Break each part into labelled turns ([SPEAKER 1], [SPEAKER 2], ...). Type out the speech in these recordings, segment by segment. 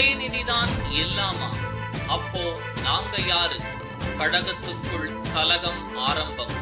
[SPEAKER 1] உதயநிதிதான் எல்லாமா? அப்போ நாங்க யாரு? கழகத்துக்குள் கலகம் ஆரம்பம்.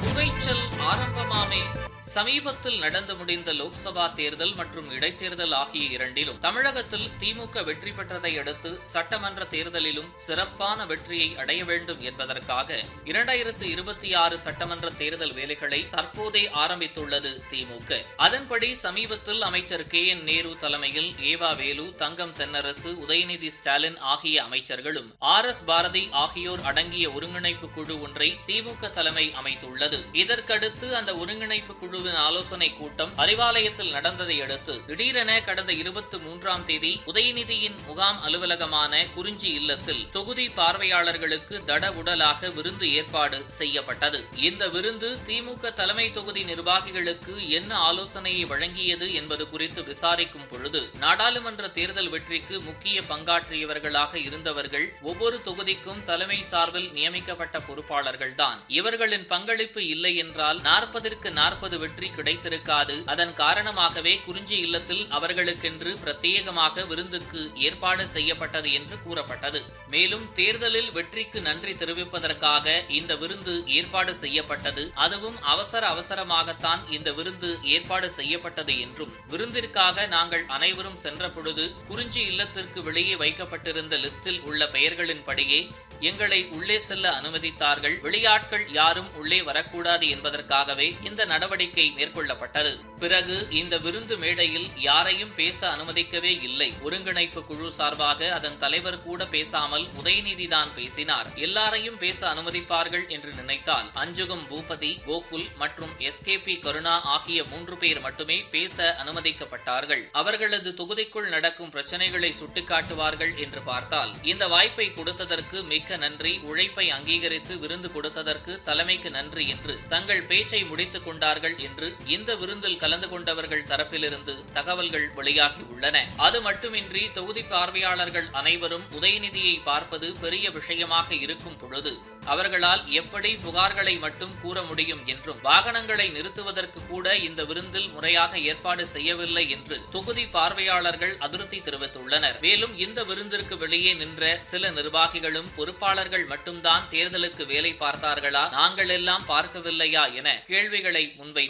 [SPEAKER 1] புகைச்சல் ஆரம்பமாமே. சமீபத்தில் நடந்து முடிந்த லோக்சபா தேர்தல் மற்றும் இடைத்தேர்தல் ஆகிய இரண்டிலும் தமிழகத்தில் திமுக வெற்றி பெற்றதை அடுத்து சட்டமன்ற தேர்தலிலும் சிறப்பான வெற்றியை அடைய வேண்டும் என்பதற்காக இரண்டாயிரத்து இருபத்தி ஆறு சட்டமன்ற தேர்தல் வேலைகளை தற்போதே ஆரம்பித்துள்ளது திமுக. அதன்படி சமீபத்தில் அமைச்சர் கே என் நேரு தலைமையில் ஏவா வேலு தங்கம் தென்னரசு உதயநிதி ஸ்டாலின் ஆகிய அமைச்சர்களும் ஆர் எஸ் பாரதி ஆகியோர் அடங்கிய ஒருங்கிணைப்பு குழு ஒன்றை திமுக தலைமை அமைத்துள்ளது. இதற்கடுத்து அந்த ஒருங்கிணைப்பு குழு குழுவின் ஆலோசனை கூட்டம் அறிவாலயத்தில் நடந்ததை அடுத்து திடீரென கடந்த இருபத்தி மூன்றாம் தேதி உதயநிதியின் முகாம் அலுவலகமான குறிஞ்சி இல்லத்தில் தொகுதி பார்வையாளர்களுக்கு தட உடலாக விருந்து ஏற்பாடு செய்யப்பட்டது. இந்த விருந்து திமுக தலைமை தொகுதி நிர்வாகிகளுக்கு என்ன ஆலோசனையை வழங்கியது என்பது குறித்து விசாரிக்கும் பொழுது நாடாளுமன்ற தேர்தல் வெற்றிக்கு முக்கிய பங்காற்றியவர்களாக இருந்தவர்கள் ஒவ்வொரு தொகுதிக்கும் தலைமை சார்பில் நியமிக்கப்பட்ட பொறுப்பாளர்கள்தான். இவர்களின் பங்களிப்பு இல்லை என்றால் நாற்பதற்கு நாற்பது வெற்றி கிடைத்திருக்காது. அதன் காரணமாகவே குறிஞ்சி இல்லத்தில் அவர்களுக்கென்று பிரத்யேகமாக விருந்துக்கு ஏற்பாடு செய்யப்பட்டது என்று கூறப்பட்டது. மேலும் தேர்தலில் வெற்றிக்கு நன்றி தெரிவிப்பதற்காக இந்த விருந்து ஏற்பாடு செய்யப்பட்டது. அதுவும் அவசர அவசரமாகத்தான் இந்த விருந்து ஏற்பாடு செய்யப்பட்டது என்றும். விருந்திற்காக நாங்கள் அனைவரும் சென்ற பொழுது குறிஞ்சி இல்லத்திற்கு வெளியே வைக்கப்பட்டிருந்த லிஸ்டில் உள்ள பெயர்களின்படியே எங்களை உள்ளே செல்ல அனுமதித்தார்கள். வெளியாட்கள் யாரும் உள்ளே வரக்கூடாது என்பதற்காகவே இந்த நடவடிக்கை மேற்கொள்ளப்பட்டது. பிறகு இந்த விருந்து மேடையில் யாரையும் பேச அனுமதிக்கவே இல்லை. ஒருங்கிணைப்பு குழு சார்பாக அதன் தலைவர் கூட பேசாமல் உதயநிதிதான் பேசினார். எல்லாரையும் பேச அனுமதிப்பார்கள் என்று நினைத்தால் அஞ்சுகம் பூபதி கோகுல் மற்றும் எஸ்கேபி கருணா ஆகிய மூன்று பேர் மட்டுமே பேச அனுமதிக்கப்பட்டார்கள். அவர்களது தொகுதிக்குள் நடக்கும் பிரச்சனைகளை சுட்டிக்காட்டுவார்கள் என்று பார்த்தால் இந்த வாய்ப்பை கொடுத்ததற்கு மிக்க நன்றி. உழைப்பை அங்கீகரித்து விருந்து கொடுத்ததற்கு தலைமைக்கு நன்றி என்று தங்கள் பேச்சை முடித்துக் கொண்டார்கள் என்று இந்த விருந்தில் கலந்து கொண்டவர்கள் தரப்பிலிருந்து தகவல்கள் வெளியாகி உள்ளன. அது மட்டுமின்றி தொகுதி பார்வையாளர்கள் அனைவரும் உதயநிதியை பார்ப்பது பெரிய விஷயமாக இருக்கும் பொழுது அவர்களால் எப்படி புகார்களை மட்டும் கூற முடியும் என்றும் வாகனங்களை நிறுத்துவதற்கு கூட இந்த விருந்தில் முறையாக ஏற்பாடு செய்யவில்லை என்று தொகுதி பார்வையாளர்கள் அதிருப்தி தெரிவித்துள்ளனர். மேலும் இந்த விருந்திற்கு வெளியே நின்ற சில நிர்வாகிகளும் பொறுப்பாளர்கள் மட்டும்தான் தேர்தலுக்கு வேலை பார்த்தார்களா நாங்கள் எல்லாம் பார்க்கவில்லையா என கேள்விகளை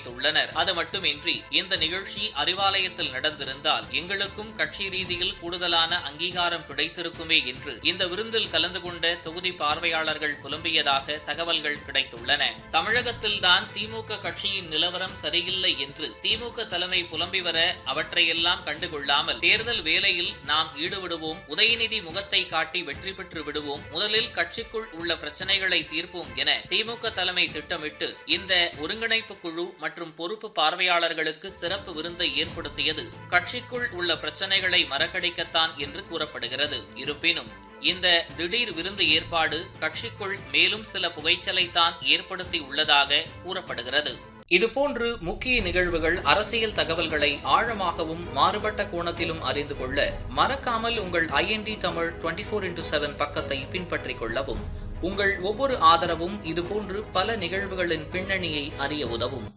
[SPEAKER 1] தெரிவித்துள்ளனர். அது மட்டுமின்றி இந்த நிகழ்ச்சி அறிவாலயத்தில் நடந்திருந்தால் எங்களுக்கும் கட்சி ரீதியில் கூடுதலான அங்கீகாரம் கிடைத்திருக்குமே என்று இந்த விருந்தில் கலந்து கொண்ட தொகுதி பார்வையாளர்கள் புலம்பியதாக தகவல்கள் கிடைத்துள்ளன. தமிழகத்தில்தான் திமுக கட்சியின் நிலவரம் சரியில்லை என்று திமுக தலைமை புலம்பி வர அவற்றையெல்லாம் கண்டுகொள்ளாமல் தேர்தல் வேலையில் நாம் ஈடுபடுவோம். உதயநிதி முகத்தை காட்டி வெற்றி பெற்று விடுவோம். முதலில் கட்சிக்குள் உள்ள பிரச்சனைகளை தீர்ப்போம் என திமுக தலைமை திட்டமிட்டு இந்த ஒருங்கிணைப்பு குழு மற்றும் பொறுப்பு பார்வையாளர்களுக்கு சிறப்பு விருந்தை ஏற்படுத்தியது. கட்சிக்குள் உள்ள பிரச்சனைகளை மறக்கடிக்கத்தான் என்று கூறப்படுகிறது. இருப்பினும் இந்த திடீர் விருந்து ஏற்பாடு கட்சிக்குள் மேலும் சில புகைச்சலைத்தான் ஏற்படுத்தி உள்ளதாக கூறப்படுகிறது. இதுபோன்று முக்கிய நிகழ்வுகள் அரசியல் தகவல்களை ஆழமாகவும் மாறுபட்ட கோணத்திலும் அறிந்து கொள்ள மறக்காமல் உங்கள் IND Tamil twenty four into seven பக்கத்தை பின்பற்றிக் கொள்ளவும். உங்கள் ஒவ்வொரு ஆதரவும் இதுபோன்று பல நிகழ்வுகளின் பின்னணியை அறிய உதவும்.